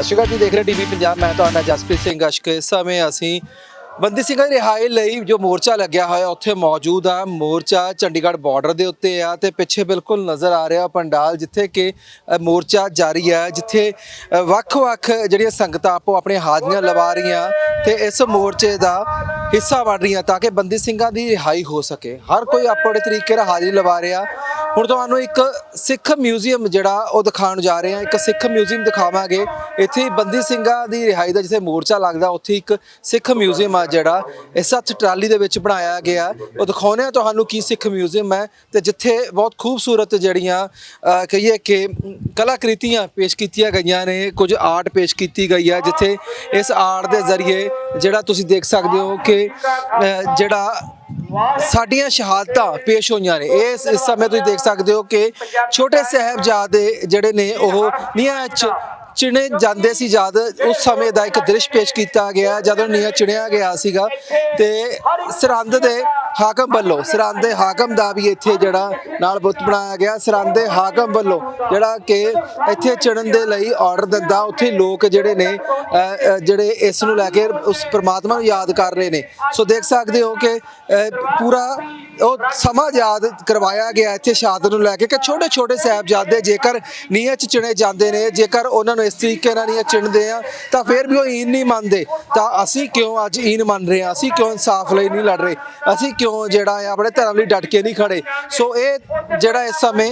ਸਤਿ ਸ਼੍ਰੀ ਅਕਾਲ ਜੀ, ਦੇਖ ਰਹੇ ਟੀਵੀ ਪੰਜਾਬ। ਮੈਂ ਤੁਹਾਡਾ ਜਸਪ੍ਰੀਤ ਸਿੰਘ ਅਸ਼ਕ। ਇਸ ਸਮੇਂ ਅਸੀਂ ਬੰਦੀ ਸਿੰਘਾਂ ਦੀ ਰਿਹਾਈ ਲਈ ਜੋ ਮੋਰਚਾ ਲੱਗਿਆ ਹੋਇਆ, ਉੱਥੇ ਮੌਜੂਦ ਆ। ਮੋਰਚਾ ਚੰਡੀਗੜ੍ਹ ਬਾਰਡਰ ਦੇ ਉੱਤੇ ਆ ਤੇ ਪਿੱਛੇ ਬਿਲਕੁਲ ਨਜ਼ਰ ਆ ਰਿਹਾ ਪੰਡਾਲ, ਜਿੱਥੇ ਕਿ ਮੋਰਚਾ ਜਾਰੀ ਹੈ ਜਿੱਥੇ ਵੱਖ-ਵੱਖ ਜਿਹੜੀਆਂ ਸੰਗਤਾਂ ਆਪੋ ਆਪਣੇ ਹਾਜ਼ਰੀਆਂ ਲਵਾ ਰਹੀਆਂ ਤੇ ਇਸ ਮੋਰਚੇ ਦਾ ਹਿੱਸਾ ਬਣ ਰਹੀਆਂ ਤਾਂ ਕਿ ਬੰਦੀ ਸਿੰਘਾਂ ਦੀ ਰਿਹਾਈ ਹੋ ਸਕੇ। ਹਰ ਕੋਈ ਆਪਣੇ ਤਰੀਕੇ ਨਾਲ ਹਾਜ਼ਰੀ ਲਵਾ ਰਿਹਾ। ਹੁਣ ਤੁਹਾਨੂੰ ਇੱਕ ਸਿੱਖ ਮਿਊਜ਼ੀਅਮ ਜਿਹੜਾ ਉਹ ਦਿਖਾਉਣ ਜਾ ਰਹੇ ਹਾਂ। ਇੱਕ ਸਿੱਖ ਮਿਊਜ਼ੀਅਮ ਦਿਖਾਵਾਂਗੇ। ਇੱਥੇ ਬੰਦੀ ਸਿੰਘਾਂ ਦੀ ਰਿਹਾਈ ਦਾ ਜਿੱਥੇ ਮੋਰਚਾ ਲੱਗਦਾ, ਉੱਥੇ ਇੱਕ ਸਿੱਖ ਮਿਊਜ਼ੀਅਮ ਆ ਜਿਹੜਾ ਇਹ ਹੱਥ ਟਰਾਲੀ ਦੇ ਵਿੱਚ ਬਣਾਇਆ ਗਿਆ। ਉਹ ਦਿਖਾਉਂਦੇ ਆ ਤੁਹਾਨੂੰ ਕੀ ਸਿੱਖ ਮਿਊਜ਼ੀਅਮ ਹੈ ਤੇ ਜਿੱਥੇ ਬਹੁਤ ਖੂਬਸੂਰਤ ਜਿਹੜੀਆਂ ਕਹੀਏ ਕਿ ਕਲਾਕ੍ਰਿਤੀਆਂ ਪੇਸ਼ ਕੀਤੀਆਂ ਗਈਆਂ ਨੇ। ਕੁਝ ਆਰਟ ਪੇਸ਼ ਕੀਤੀ ਗਈ ਹੈ, ਜਿੱਥੇ ਇਸ ਆਰਟ ਦੇ ਜ਼ਰੀਏ ਜਿਹੜਾ ਤੁਸੀਂ ਦੇਖ ਸਕਦੇ ਹੋ ਕਿ ਅਹ, ਜਿਹੜਾ ਸਾਡੀਆਂ ਸ਼ਹਾਦਤਾਂ ਪੇਸ਼ ਹੋਈਆਂ ਨੇ। ਇਸ ਇਸ ਸਮੇਂ ਤੁਸੀਂ ਦੇਖ ਸਕਦੇ ਹੋ ਕਿ ਛੋਟੇ ਸਾਹਿਬਜ਼ਾਦੇ ਜਿਹੜੇ ਨੇ ਉਹ ਨੀਹਾਂ 'ਚ ਚਿਣੇ ਜਾਂਦੇ ਸੀ। ਜਦ ਉਸ ਸਮੇਂ ਦਾ ਇੱਕ ਦ੍ਰਿਸ਼ ਪੇਸ਼ ਕੀਤਾ ਗਿਆ ਜਦੋਂ ਨੀਹਾਂ ਚਿਣਿਆ ਗਿਆ ਸੀਗਾ ਤੇ ਸਰਹੰਦ ਦੇ ਹਾਕਮ ਵੱਲੋਂ ਸਰਹੰਦ ਦੇ ਹਾਕਮ ਦਾ ਵੀ ਇੱਥੇ ਜਿਹੜਾ ਨਾਲ ਬੁੱਤ ਬਣਾਇਆ ਗਿਆ। ਸਰਹੰਦ ਦੇ ਹਾਕਮ ਵੱਲੋਂ ਜਿਹੜਾ ਕਿ ਇੱਥੇ ਚਿਣਨ ਦੇ ਲਈ ਆਰਡਰ ਦਿੰਦਾ ਉੱਥੇ ਲੋਕ ਜਿਹੜੇ ਨੇ ਜਿਹੜੇ ਇਸ ਨੂੰ ਲੈ ਕੇ ਉਸ ਪ੍ਰਮਾਤਮਾ ਨੂੰ ਯਾਦ ਕਰ ਰਹੇ ਨੇ। ਸੋ ਦੇਖ ਸਕਦੇ ਹੋ ਕਿ ਪੂਰਾ ਉਹ ਸਮਾਂ ਯਾਦ ਕਰਵਾਇਆ ਗਿਆ ਇੱਥੇ ਸ਼ਹਾਦਤ ਨੂੰ ਲੈ ਕੇ ਕਿ ਛੋਟੇ ਛੋਟੇ ਸਾਹਿਬਜ਼ਾਦੇ ਜੇਕਰ ਨੀਅਤ ਚਿਣੇ ਜਾਂਦੇ ਨੇ, ਜੇਕਰ ਉਹਨਾਂ ਨੂੰ ਇਸ ਤਰੀਕੇ ਨਾਲ ਨੀਅਤ ਚਿਣਦੇ ਆ, ਤਾਂ ਫਿਰ ਵੀ ਉਹ ਈਨ ਨਹੀਂ ਮੰਨਦੇ। ਤਾਂ ਅਸੀਂ ਕਿਉਂ ਅੱਜ ਈਨ ਮੰਨ ਰਹੇ ਆ ਅਸੀਂ ਕਿਉਂ ਇਨਸਾਫ ਲਈ ਨਹੀਂ ਲੜ ਰਹੇ? ਅਸੀਂ ਕਿਉਂ ਜਿਹੜਾ ਹੈ ਆਪਣੇ ਧਰਮ ਲਈ ਡਟ ਕੇ ਨਹੀਂ ਖੜੇ? ਸੋ ਇਹ ਜਿਹੜਾ ਇਸ ਸਮੇਂ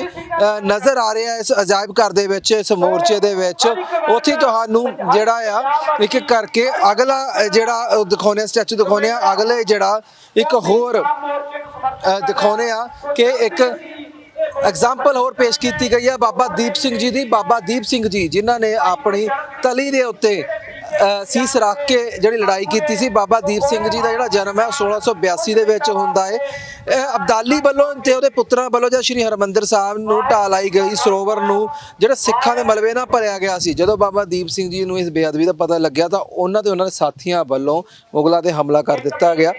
ਨਜ਼ਰ ਆ ਰਿਹਾ ਇਸ ਅਜਾਇਬ ਘਰ ਦੇ ਵਿੱਚ ਇਸ ਮੋਰਚੇ ਦੇ ਵਿੱਚ ਉੱਥੇ ਤੁਹਾਨੂੰ ਜਿਹੜਾ ਆ ਇੱਕ ਇੱਕ ਕਰਕੇ ਅਗਲਾ ਜਿਹੜਾ ਉਹ ਦਿਖਾਉਣੇ ਸਟੈਚੂ ਦਿਖਾਉਣੇ ਆ ਅਗਲੇ ਜਿਹੜਾ ਇੱਕ ਹੋਰ ਅ, ਦਿਖਾਉਣੇ ਆ ਕਿ ਇੱਕ ਐਗਜ਼ਾਮਪਲ ਹੋਰ ਪੇਸ਼ ਕੀਤੀ ਗਈ ਹੈ ਬਾਬਾ ਦੀਪ ਸਿੰਘ ਜੀ ਦੀ ਬਾਬਾ ਦੀਪ ਸਿੰਘ ਜੀ ਜਿਨ੍ਹਾਂ ਨੇ ਆਪਣੀ ਤਲੀ ਦੇ ਉੱਤੇ ਸੀਸ ਰੱਖ ਕੇ ਜਿਹੜੀ ਲੜਾਈ ਕੀਤੀ ਸੀ, ਬਾਬਾ ਦੀਪ ਸਿੰਘ ਜੀ ਦਾ ਜਿਹੜਾ ਜਨਮ ਹੈ ਉਹ 1682 ਦੇ ਵਿੱਚ ਹੁੰਦਾ ਹੈ ਅਬਦਾਲੀ ਵੱਲੋਂ ਤੇ ਉਹਦੇ ਪੁੱਤਰਾਂ ਵੱਲੋਂ ਜਾਂ ਸ਼੍ਰੀ ਹਰਮੰਦਰ ਸਾਹਿਬ ਨੂੰ ਢਾਹ ਲਾਈ ਗਈ, ਸਰੋਵਰ ਨੂੰ, ਜਿਹੜਾ ਸਿੱਖਾਂ ਦੇ ਮਲਬੇ ਨਾਲ ਭਰਿਆ ਗਿਆ ਸੀ। ਜਦੋਂ ਬਾਬਾ ਦੀਪ ਸਿੰਘ ਜੀ ਨੂੰ ਇਸ ਬੇਅਦਬੀ ਦਾ ਪਤਾ ਲੱਗਿਆ ਤਾਂ ਉਹਨਾਂ ਤੇ ਉਹਨਾਂ ਦੇ ਸਾਥੀਆਂ ਵੱਲੋਂ ਮੁਗਲਾਂ ਤੇ ਹਮਲਾ ਕਰ ਦਿੱਤਾ ਗਿਆ।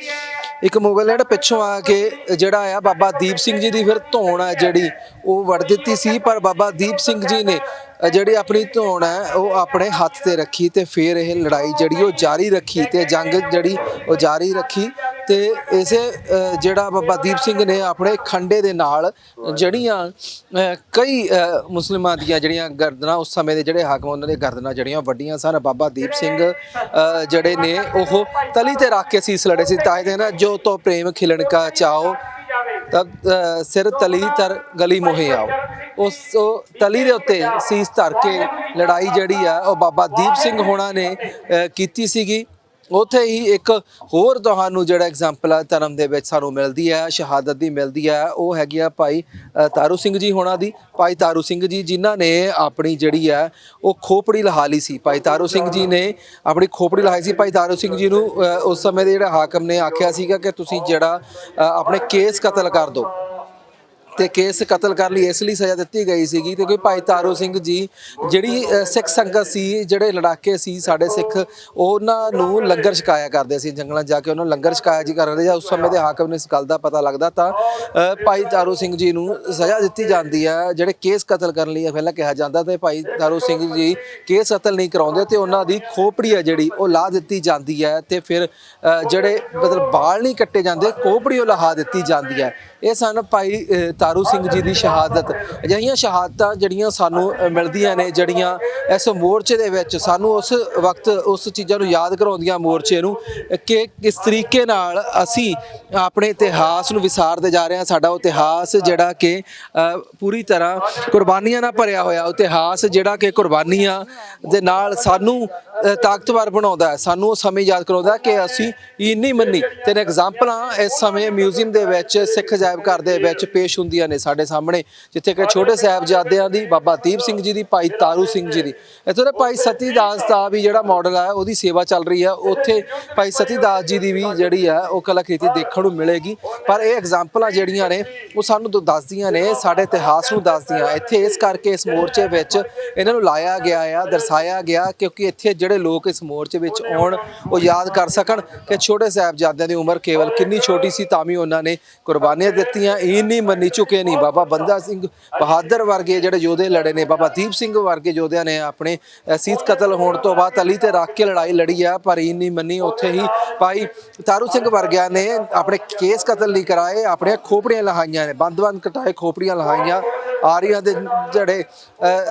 ਇੱਕ ਮੁਗਲ ਨੇ ਜਿਹੜਾ ਪਿੱਛੋਂ ਆ ਕੇ ਜਿਹੜਾ ਆ ਬਾਬਾ ਦੀਪ ਸਿੰਘ ਜੀ ਦੀ ਫਿਰ ਧੌਣ ਆ ਜਿਹੜੀ, ਉਹ ਵੜ ਦਿੱਤੀ ਸੀ, ਪਰ ਬਾਬਾ ਦੀਪ ਸਿੰਘ ਜੀ ਨੇ ਜਿਹੜੀ ਆਪਣੀ ਧੌਣ ਹੈ ਉਹ ਆਪਣੇ ਹੱਥ ਤੇ ਰੱਖੀ ਤੇ ਫਿਰ ਇਹ ਲੜਾਈ ਜਿਹੜੀ ਉਹ ਜਾਰੀ ਰੱਖੀ ਤੇ ਜੰਗ ਜਿਹੜੀ ਉਹ ਜਾਰੀ ਰੱਖੀ। ਤੇ ਇਸੇ ਜਿਹੜਾ ਬਾਬਾ ਦੀਪ ਸਿੰਘ ਨੇ ਆਪਣੇ ਖੰਡੇ ਦੇ ਨਾਲ ਜਿਹੜੀਆਂ ਕਈ ਅ, ਮੁਸਲਮਾਨਾਂ ਦੀਆਂ ਜਿਹੜੀਆਂ ਗਰਦਨਾਂ ਉਸ ਸਮੇਂ ਦੇ ਜਿਹੜੇ ਹਾਕਮ ਉਹਨਾਂ ਦੇ ਗਰਦਨਾਂ ਜਿਹੜੀਆਂ ਵੱਡੀਆਂ ਸਨ ਬਾਬਾ ਦੀਪ ਸਿੰਘ ਜਿਹੜੇ ਨੇ ਉਹ ਤਲੀ ਤੇ ਰੱਖ ਕੇ ਸੀਸ ਲੜੇ ਸੀ ਤਾਂ ਇਹਦੇ ਨਾ ਜੋ ਤੋ ਪ੍ਰੇਮ ਖਿਲਣ ਕਾ ਚਾਓ ਤਬ ਸਿਰ ਤਲੀ ਤਰ ਗਲੀ ਮੋਹੇ ਆਓ। ਉਸ ਉਹ ਤਲੀ ਦੇ ਉੱਤੇ ਸੀਸ ਧਰ ਕੇ ਲੜਾਈ ਜਿਹੜੀ ਆ ਉਹ ਬਾਬਾ ਦੀਪ ਸਿੰਘ ਹੋਣਾ ਨੇ ਕੀਤੀ ਸੀਗੀ। ਉੱਥੇ ਹੀ ਇੱਕ ਹੋਰ ਤੁਹਾਨੂੰ ਜਿਹੜਾ ਐਗਜ਼ਾਮਪਲ ਆ, ਧਰਮ ਦੇ ਵਿੱਚ ਸਾਨੂੰ ਮਿਲਦੀ ਹੈ, ਸ਼ਹਾਦਤ ਦੀ ਮਿਲਦੀ ਹੈ, ਉਹ ਹੈਗੀ ਆ ਭਾਈ ਤਾਰੂ ਸਿੰਘ ਜੀ ਹੋਣਾ ਦੀ। ਭਾਈ ਤਾਰੂ ਸਿੰਘ ਜੀ ਜਿਨ੍ਹਾਂ ਨੇ ਆਪਣੀ ਜਿਹੜੀ ਹੈ, ਉਹ ਖੋਪੜੀ ਲਹਾ ਲਈ ਸੀ। ਭਾਈ ਤਾਰੂ ਸਿੰਘ ਜੀ ਨੇ ਆਪਣੀ ਖੋਪੜੀ ਲਹਾਈ ਸੀ। ਭਾਈ ਤਾਰੂ ਸਿੰਘ ਜੀ ਨੂੰ ਉਸ ਸਮੇਂ ਦੇ ਜਿਹੜਾ ਹਾਕਮ ਨੇ ਆਖਿਆ ਸੀਗਾ ਕਿ ਤੁਸੀਂ ਜਿਹੜਾ ਆਪਣੇ ਕੇਸ ਕਤਲ ਕਰ ਦਿਓ। ਤੇ ਕੇਸ ਕਤਲ ਕਰਨ ਲਈ ਇਸ ਲਈ ਸਜ਼ਾ ਦਿੱਤੀ ਗਈ ਸੀਗੀ ਕਿਉਂਕਿ ਭਾਈ ਤਾਰੂ ਸਿੰਘ ਜੀ ਜਿਹੜੀ ਸਿੱਖ ਸੰਗਤ ਸੀ ਜਿਹੜੇ ਲੜਾਕੇ ਸੀ ਸਾਡੇ ਸਿੱਖ ਉਹਨਾਂ ਨੂੰ ਲੰਗਰ ਛਕਾਇਆ ਕਰਦੇ ਸੀ ਜੰਗਲਾਂ ਜਾ ਕੇ ਉਹਨਾਂ ਨੂੰ ਲੰਗਰ ਛਕਾਇਆ ਜੀ ਕਰਦੇ ਜਾਂ ਉਸ ਸਮੇਂ ਦੇ ਹਾਕਮ ਨੂੰ ਇਸ ਗੱਲ ਦਾ ਪਤਾ ਲੱਗਦਾ ਤਾਂ ਭਾਈ ਤਾਰੂ ਸਿੰਘ ਜੀ ਨੂੰ ਸਜ਼ਾ ਦਿੱਤੀ ਜਾਂਦੀ ਹੈ ਜਿਹੜੇ ਕੇਸ ਕਤਲ ਕਰਨ ਲਈ ਪਹਿਲਾਂ ਕਿਹਾ ਜਾਂਦਾ ਤੇ ਭਾਈ ਤਾਰੂ ਸਿੰਘ ਜੀ ਕੇਸ ਕਤਲ ਨਹੀਂ ਕਰਾਉਂਦੇ ਤੇ ਉਹਨਾਂ ਦੀ ਖੋਪੜੀ ਹੈ ਜਿਹੜੀ ਉਹ ਲਾ ਦਿੱਤੀ ਜਾਂਦੀ ਹੈ ਤੇ ਫਿਰ ਜਿਹੜੇ ਮਤਲਬ ਬਾਲ ਨਹੀਂ ਕੱਟੇ ਜਾਂਦੇ ਖੋਪੜੀ ਉਹ ਲਹਾ ਦਿੱਤੀ ਜਾਂਦੀ ਹੈ। ਇਹ ਸਨ ਭਾਈ ਅ, ਤਾਰੂ ਸਿੰਘ ਜੀ ਦੀ ਸ਼ਹਾਦਤ। ਅਜਿਹੀਆਂ ਸ਼ਹਾਦਤਾਂ ਜਿਹੜੀਆਂ ਸਾਨੂੰ ਮਿਲਦੀਆਂ ਨੇ, ਜਿਹੜੀਆਂ ਇਸ ਮੋਰਚੇ ਦੇ ਵਿੱਚ ਸਾਨੂੰ ਉਸ ਵਕਤ ਉਸ ਚੀਜ਼ਾਂ ਨੂੰ ਯਾਦ ਕਰਾਉਂਦੀਆਂ ਮੋਰਚੇ ਨੂੰ, ਕਿ ਕਿਸ ਤਰੀਕੇ ਨਾਲ ਅਸੀਂ ਆਪਣੇ ਇਤਿਹਾਸ ਨੂੰ ਵਿਸਾਰਦੇ ਜਾ ਰਹੇ ਹਾਂ। ਸਾਡਾ ਇਤਿਹਾਸ ਜਿਹੜਾ ਕਿ ਪੂਰੀ ਤਰ੍ਹਾਂ ਕੁਰਬਾਨੀਆਂ ਨਾਲ ਭਰਿਆ ਹੋਇਆ। ਇਤਿਹਾਸ ਜਿਹੜਾ ਕਿ ਕੁਰਬਾਨੀਆਂ ਦੇ ਨਾਲ ਸਾਨੂੰ ਤਾਕਤਵਰ ਬਣਾਉਂਦਾ ਹੈ। ਸਾਨੂੰ ਉਹ ਸਮੇਂ ਯਾਦ ਕਰਾਉਂਦਾ ਕਿ ਅਸੀਂ ਇਹ ਨਹੀਂ ਮੰਨੀ ਤੇ ਐਗਜ਼ਾਮਪਲਾਂ ਇਸ ਸਮੇਂ ਮਿਊਜ਼ੀਅਮ ਦੇ ਵਿੱਚ, ਸਿੱਖ ਅਜਾਇਬ ਘਰ ਦੇ ਵਿੱਚ ਪੇਸ਼ ਹੁੰਦੀ ਹੁੰਦੀਆਂ ਨੇ ਸਾਡੇ ਸਾਹਮਣੇ ਜਿੱਥੇ ਕਿ ਛੋਟੇ ਸਾਹਿਬਜ਼ਾਦਿਆਂ ਦੀ ਬਾਬਾ ਦੀਪ ਸਿੰਘ ਜੀ ਦੀ ਭਾਈ ਤਾਰੂ ਸਿੰਘ ਜੀ ਦੀ। ਇੱਥੋਂ ਦੇ ਭਾਈ ਸਤੀ ਦਾਸ ਦਾ ਵੀ ਜਿਹੜਾ ਮਾਡਲ ਹੈ ਉਹਦੀ ਸੇਵਾ ਚੱਲ ਰਹੀ ਹੈ ਉੱਥੇ ਭਾਈ ਸਤੀ ਦਾਸ ਜੀ ਦੀ ਵੀ ਜਿਹੜੀ ਹੈ ਉਹ ਕਲਾਕ੍ਰਿਤੀ ਦੇਖਣ ਨੂੰ ਮਿਲੇਗੀ। ਪਰ ਇਹ ਐਗਜ਼ਾਮਪਲਾਂ ਜਿਹੜੀਆਂ ਨੇ ਉਹ ਸਾਨੂੰ ਦੱਸਦੀਆਂ ਨੇ ਸਾਡੇ ਇਤਿਹਾਸ ਨੂੰ ਦੱਸਦੀਆਂ। ਇੱਥੇ ਇਸ ਕਰਕੇ ਇਸ ਮੋਰਚੇ ਵਿੱਚ ਇਹਨਾਂ ਨੂੰ ਲਾਇਆ ਗਿਆ ਆ ਦਰਸਾਇਆ ਗਿਆ ਕਿਉਂਕਿ ਇੱਥੇ ਜਿਹੜੇ ਲੋਕ ਇਸ ਮੋਰਚੇ ਵਿੱਚ ਆਉਣ ਉਹ ਯਾਦ ਕਰ ਸਕਣ ਕਿ ਛੋਟੇ ਸਾਹਿਬਜ਼ਾਦਿਆਂ ਦੀ ਉਮਰ ਕੇਵਲ ਕਿੰਨੀ ਛੋਟੀ ਸੀ ਤਾਂ ਵੀ ਉਹਨਾਂ ਨੇ ਕੁਰਬਾਨੀਆਂ ਦਿੱਤੀਆਂ। ਇਹ ਨਹੀਂ ਮੰਨੀ ਚੁੱਕੇ ਨਹੀਂ ਬਾਬਾ ਬੰਦਾ ਸਿੰਘ ਬਹਾਦਰ ਵਰਗੇ ਜਿਹੜੇ ਯੋਧੇ ਲੜੇ ਨੇ। ਬਾਬਾ ਦੀਪ ਸਿੰਘ ਵਰਗੇ ਯੋਧਿਆਂ ਨੇ ਆਪਣੇ ਸੀਸ ਕਤਲ ਹੋਣ ਤੋਂ ਬਾਅਦ ਤਲੀ ਤੇ ਰੱਖ ਕੇ ਲੜਾਈ ਲੜੀ ਆ ਪਰ ਇਹ ਨਹੀਂ ਮੰਨੀ ਉੱਥੇ ਹੀ ਭਾਈ ਤਾਰੂ ਸਿੰਘ ਵਰਗਿਆਂ ਨੇ ਆਪਣੇ ਕੇਸ ਕਤਲ ਨਹੀਂ ਕਰਾਏ ਆਪਣੀਆਂ ਖੋਪੜੀਆਂ ਲਹਾਈਆਂ ਨੇ। ਬੰਦ-ਬੰਦ ਕਟਾਏ ਖੋਪੜੀਆਂ ਲਹਾਈਆਂ। ਆਰੀਆਂ ਦੇ ਜਿਹੜੇ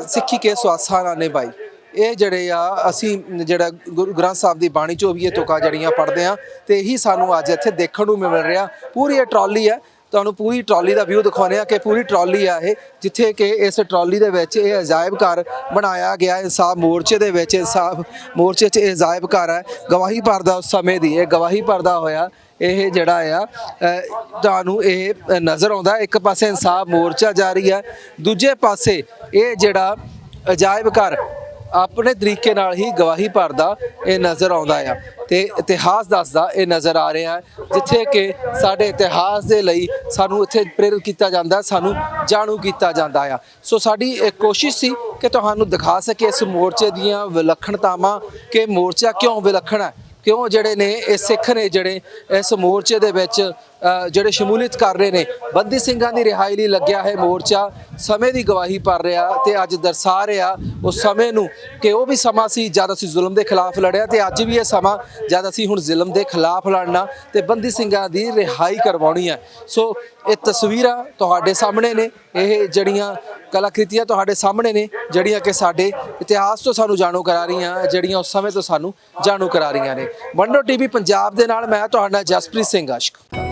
ਸਿੱਖੀ ਕੇ ਸਵਾਸਾਂ ਨੇ ਭਾਈ। ਇਹ ਜਿਹੜੇ ਆ ਅਸੀਂ ਜਿਹੜਾ ਗੁਰੂ ਗ੍ਰੰਥ ਸਾਹਿਬ ਦੀ ਬਾਣੀ ਚੋਂ ਵੀ ਇਹ ਤੁਕਾਂ ਜੜੀਆਂ ਪੜ੍ਹਦੇ ਆ ਤੇ ਇਹੀ ਸਾਨੂੰ ਅੱਜ ਇੱਥੇ ਦੇਖਣ ਨੂੰ ਮਿਲ ਰਿਹਾ। ਪੂਰੀ ਇਹ ਟਰਾਲੀ ਹੈ। ਤੁਹਾਨੂੰ ਪੂਰੀ ਟਰਾਲੀ ਦਾ ਵਿਊ ਦਿਖਾਉਂਦੇ ਆ ਕਿ ਪੂਰੀ ਟਰਾਲੀ ਆ ਇਹ, ਜਿੱਥੇ ਕਿ ਇਸ ਟਰਾਲੀ ਦੇ ਵਿੱਚ ਇਹ ਅਜਾਇਬ ਘਰ ਬਣਾਇਆ ਗਿਆ ਇਨਸਾਫ ਮੋਰਚੇ ਦੇ ਵਿੱਚ ਇਨਸਾਫ ਮੋਰਚੇ 'ਚ ਇਹ ਅਜਾਇਬ ਘਰ ਹੈ। ਗਵਾਹੀ ਭਰਦਾ ਉਸ ਸਮੇਂ ਦੀ ਇਹ ਗਵਾਹੀ ਭਰਦਾ ਹੋਇਆ। ਇਹ ਜਿਹੜਾ ਆ ਤੁਹਾਨੂੰ ਇਹ ਨਜ਼ਰ ਆਉਂਦਾ ਇੱਕ ਪਾਸੇ ਇਨਸਾਫ ਮੋਰਚਾ ਜਾਰੀ ਹੈ। ਦੂਜੇ ਪਾਸੇ ਇਹ ਜਿਹੜਾ ਅਜਾਇਬ ਘਰ ਆਪਣੇ ਤਰੀਕੇ ਨਾਲ ਹੀ ਗਵਾਹੀ ਭਰਦਾ ਇਹ ਨਜ਼ਰ ਆਉਂਦਾ ਆ ਤੇ ਇਤਿਹਾਸ ਦੱਸਦਾ ਇਹ ਨਜ਼ਰ ਆ ਰਿਹਾ ਜਿੱਥੇ ਕਿ ਸਾਡੇ ਇਤਿਹਾਸ ਦੇ ਲਈ ਸਾਨੂੰ ਇੱਥੇ ਪ੍ਰੇਰਿਤ ਕੀਤਾ ਜਾਂਦਾ ਸਾਨੂੰ ਜਾਣੂ ਕੀਤਾ ਜਾਂਦਾ ਆ। ਸੋ ਸਾਡੀ ਇਹ ਕੋਸ਼ਿਸ਼ ਸੀ ਕਿ ਤੁਹਾਨੂੰ ਦਿਖਾ ਸਕੇ ਇਸ ਮੋਰਚੇ ਦੀਆਂ ਵਿਲੱਖਣਤਾਵਾਂ ਕਿ ਮੋਰਚਾ ਕਿਉਂ ਵਿਲੱਖਣ ਹੈ। ਕਿਉਂ ਜਿਹੜੇ ਨੇ, ਇਹ ਸਿੱਖ ਨੇ ਜਿਹੜੇ ਇਸ ਮੋਰਚੇ ਦੇ ਵਿੱਚ ਜਿਹੜੇ ਸ਼ਮੂਲੀਅਤ ਕਰ ਰਹੇ ਨੇ। ਬੰਦੀ ਸਿੰਘਾਂ ਦੀ ਰਿਹਾਈ ਲਈ ਲੱਗਿਆ ਹੈ ਮੋਰਚਾ, ਸਮੇਂ ਦੀ ਗਵਾਹੀ ਭਰ ਰਿਹਾ ਤੇ ਅੱਜ ਦਰਸਾ ਰਿਹਾ ਉਸ ਸਮੇਂ ਨੂੰ ਕਿ ਉਹ ਵੀ ਸਮਾਂ ਸੀ ਜਦ ਅਸੀਂ ਜ਼ੁਲਮ ਦੇ ਖਿਲਾਫ ਲੜਿਆ ਤੇ ਅੱਜ ਵੀ ਇਹ ਸਮਾਂ ਜਦ ਅਸੀਂ ਹੁਣ ਜ਼ੁਲਮ ਦੇ ਖਿਲਾਫ ਲੜਨਾ ਤੇ ਬੰਦੀ ਸਿੰਘਾਂ ਦੀ ਰਿਹਾਈ ਕਰਵਾਉਣੀ ਹੈ। ਸੋ ਇਹ ਤਸਵੀਰਾਂ ਤੁਹਾਡੇ ਸਾਹਮਣੇ ਨੇ, ਇਹ ਜਿਹੜੀਆਂ ਕਲਾਕ੍ਰਿਤੀਆਂ ਤੁਹਾਡੇ ਸਾਹਮਣੇ ਨੇ, ਜਿਹੜੀਆਂ ਕਿ ਸਾਡੇ ਇਤਿਹਾਸ ਤੋਂ ਸਾਨੂੰ ਜਾਣੂ ਕਰਾ ਰਹੀਆਂ, ਜਿਹੜੀਆਂ ਉਸ ਸਮੇਂ ਤੋਂ ਸਾਨੂੰ ਜਾਣੂ ਕਰਾ ਰਹੀਆਂ ਨੇ। ਵੰਡੋ ਟੀਵੀ ਪੰਜਾਬ ਦੇ ਨਾਲ, ਮੈਂ ਤੁਹਾਡਾ ਜਸਪ੍ਰੀਤ ਸਿੰਘ ਆਸ਼ਕ।